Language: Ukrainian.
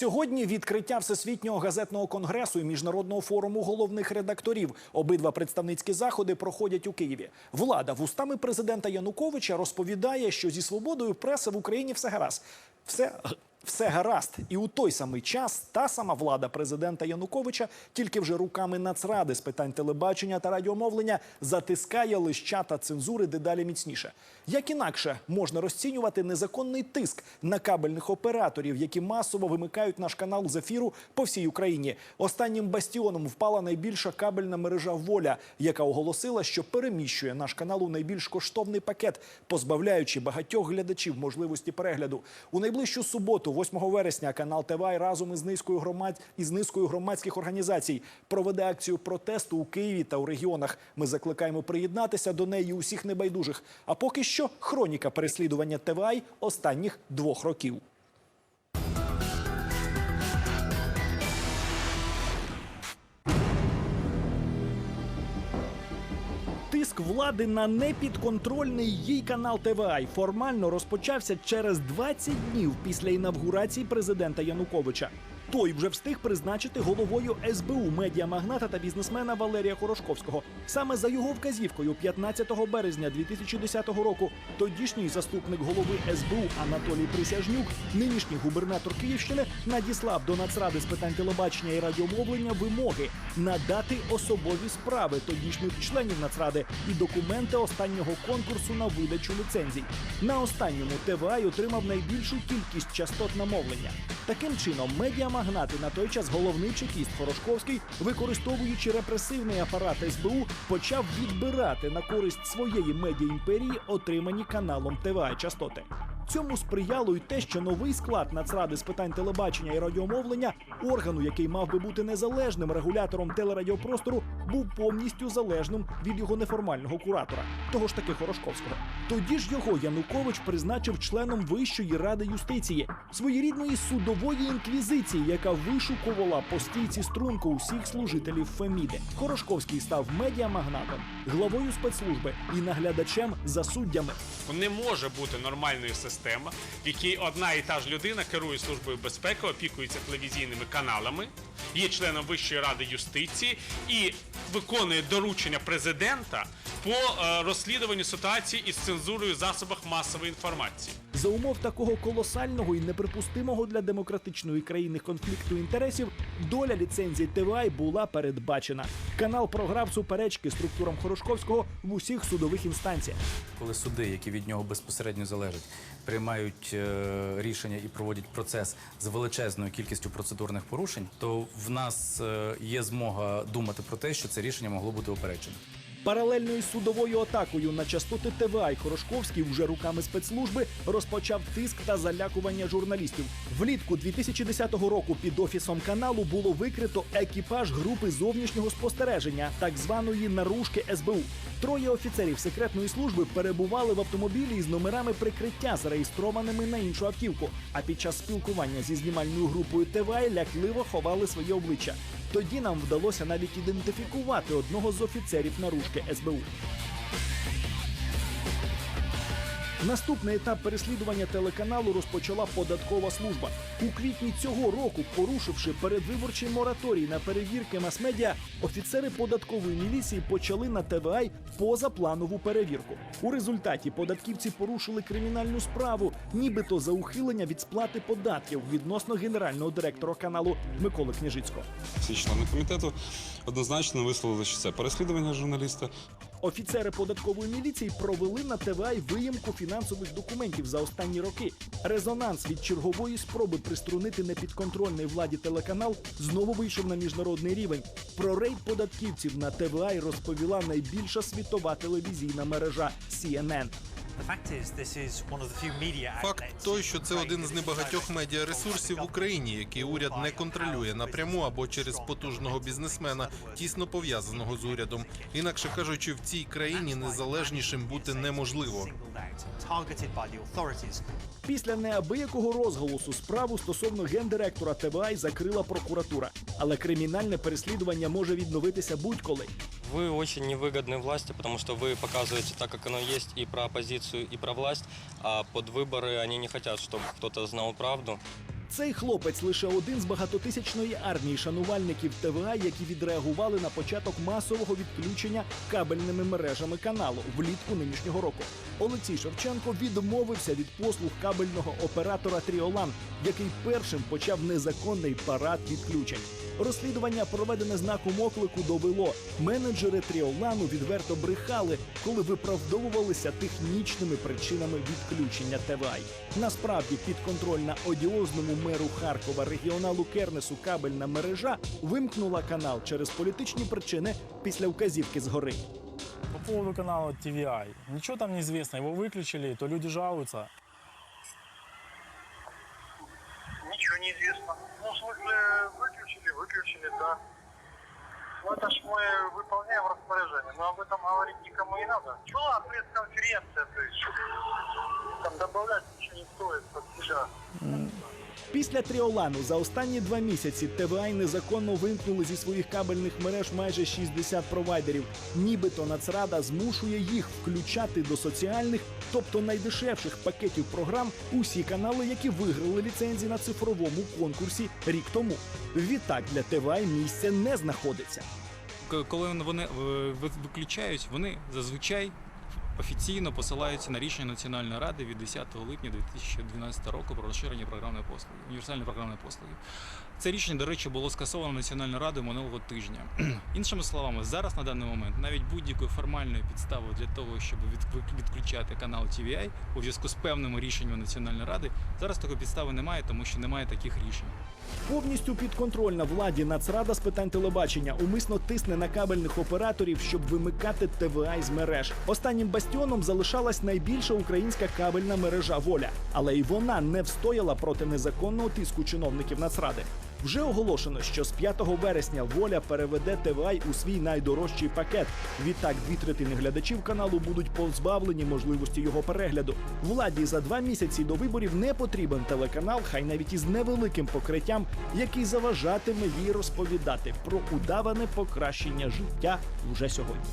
Сьогодні відкриття всесвітнього газетного конгресу і міжнародного форуму головних редакторів. Обидва представницькі заходи проходять у Києві. Влада вустами президента Януковича розповідає, що зі свободою преси в Україні все гаразд. Все. Все гаразд, і у той самий час та сама влада президента Януковича, тільки вже руками Нацради з питань телебачення та радіомовлення, затискає лища та цензури дедалі міцніше. Як інакше можна розцінювати незаконний тиск на кабельних операторів, які масово вимикають наш канал з ефіру по всій Україні. Останнім бастіоном впала найбільша кабельна мережа Воля, яка оголосила, що переміщує наш канал у найбільш коштовний пакет, позбавляючи багатьох глядачів можливості перегляду. У найближчу суботу, 8 вересня, канал Тивай разом із низкою громад із низкою громадських організацій проведе акцію протесту у Києві та у регіонах. Ми закликаємо приєднатися до неї усіх небайдужих. А поки що хроніка переслідування ТВАЙ останніх двох років. Тиск влади на непідконтрольний їй канал ТВА формально розпочався через 20 днів після інавгурації президента Януковича. Той вже встиг призначити головою СБУ медіамагната та бізнесмена Валерія Хорошковського. Саме за його вказівкою, 15 березня 2010 року, тодішній заступник голови СБУ Анатолій Присяжнюк, нинішній губернатор Київщини, надіслав до Нацради з питань телебачення і радіомовлення вимоги надати особові справи тодішніх членів Нацради і документи останнього конкурсу на видачу ліцензій. На останньому ТВА й отримав найбільшу кількість частот на мовлення. Таким чином, медіамагнати на той час головний чекіст Хорошковський, використовуючи репресивний апарат СБУ, почав відбирати на користь своєї медіаімперії отримані каналом ТВА частоти. Цьому сприяло й те, що новий склад Нацради з питань телебачення і радіомовлення, органу, який мав би бути незалежним регулятором телерадіопростору, був повністю залежним від його неформального куратора, того ж таки Хорошковського. Тоді ж його Янукович призначив членом Вищої ради юстиції, своєрідної судової інквізиції, яка вишукувала по стійці струнку усіх служителів Феміди. Хорошковський став медіамагнатом, главою спецслужби і наглядачем за суддями. Не може бути нормальної системи, в якій одна і та ж людина керує службою безпеки, опікується телевізійними каналами, є членом Вищої ради юстиції і виконує доручення президента по е, розслідуванню ситуації із цензурою в засобах масової інформації. За умов такого колосального і неприпустимого для демократичної країни конфлікту інтересів, доля ліцензій ТВА була передбачена. Канал програв суперечки структурам Хорошковського в усіх судових інстанціях. коли суди, які від нього безпосередньо залежать, приймають е, рішення і проводять процес з величезною кількістю процедурних порушень, то в нас е, є змога думати про те, що це рішення могло бути опереджено. Паралельною судовою атакою на частоти ТВА й Хорошковський вже руками спецслужби розпочав тиск та залякування журналістів. Влітку 2010 року під офісом каналу було викрито екіпаж групи зовнішнього спостереження, так званої наружки СБУ. Троє офіцерів секретної служби перебували в автомобілі із номерами прикриття, зареєстрованими на іншу автівку. А під час спілкування зі знімальною групою ТВА лякливо ховали своє обличчя. Тоді нам вдалося навіть ідентифікувати одного з офіцерів наружки СБУ. Наступний етап переслідування телеканалу розпочала податкова служба. У квітні цього року, порушивши передвиборчий мораторій на перевірки мас-медіа, офіцери податкової міліції почали на ТВА позапланову перевірку. У результаті податківці порушили кримінальну справу, нібито за ухилення від сплати податків відносно генерального директора каналу Миколи Княжицького. Всі члени комітету однозначно висловили, що це переслідування журналіста. Офіцери податкової міліції провели на ТВА виїмку фінансових документів за останні роки. Резонанс від чергової спроби приструнити непідконтрольний владі телеканал знову вийшов на міжнародний рівень. Про рейд податківців на ТВА розповіла найбільша світова телевізійна мережа CNN. Факт той, що це один з небагатьох медіаресурсів в Україні, який уряд не контролює напряму або через потужного бізнесмена, тісно пов'язаного з урядом. Інакше кажучи, в цій країні незалежнішим бути неможливо. Після неабиякого розголосу справу стосовно гендиректора ТВА закрила прокуратура. Але кримінальне переслідування може відновитися будь-коли. Вы очень невыгодны власти, потому что вы показываете так, как оно есть, и про оппозицию, и про власть, а под выборы они не хотят, чтобы кто-то знал правду. Цей хлопець лише один з багатотисячної армії шанувальників ТВА, які відреагували на початок масового відключення кабельними мережами каналу влітку нинішнього року. Олексій Шевченко відмовився від послуг кабельного оператора Тріолан, який першим почав незаконний парад відключень. Розслідування, проведене знаком оклику, довело. Менеджери Тріолану відверто брехали, коли виправдовувалися технічними причинами відключення ТВАЙ. Насправді підконтрольна одіозному меру Харкова регіоналу Кернесу кабельна мережа вимкнула канал через політичні причини після вказівки згори. По поводу канала TVI. Ничего там не известно. Его выключили, то люди жалуются. Выключили, да. Ну, это ж мы выполняем распоряжение, но об этом говорить никому не надо. Была пресс-конференция, то есть там добавлять ничего не стоит под себя. Після Тріолану за останні два місяці ТВАЙ незаконно вимкнули зі своїх кабельних мереж майже 60 провайдерів. Нібито Нацрада змушує їх включати до соціальних, тобто найдешевших пакетів програм, усі канали, які виграли ліцензії на цифровому конкурсі рік тому. Відтак для ТВАЙ місця не знаходиться. Коли вони виключають, вони зазвичай офіційно посилаються на рішення Національної ради від 10 липня 2012 року про розширення програмної послуги, універсальної програмної послуги. Це рішення, до речі, було скасовано Національною радою минулого тижня. Іншими словами, зараз на даний момент навіть будь-якої формальної підстави для того, щоб відключати канал TVI у зв'язку з певними рішеннями Національної ради, зараз такої підстави немає, тому що немає таких рішень. Повністю підконтрольна владі Нацрада з питань телебачення умисно тисне на кабельних операторів, щоб вимикати ТВА з мереж. Останнім бастіоном залишалась найбільша українська кабельна мережа Воля, але й вона не встояла проти незаконного тиску чиновників Нацради. Вже оголошено, що з 5 вересня воля переведе ТВАЙ у свій найдорожчий пакет. Відтак дві третини глядачів каналу будуть позбавлені можливості його перегляду. Владі за два місяці до виборів не потрібен телеканал, хай навіть із невеликим покриттям, який заважатиме їй розповідати про удаване покращення життя вже сьогодні.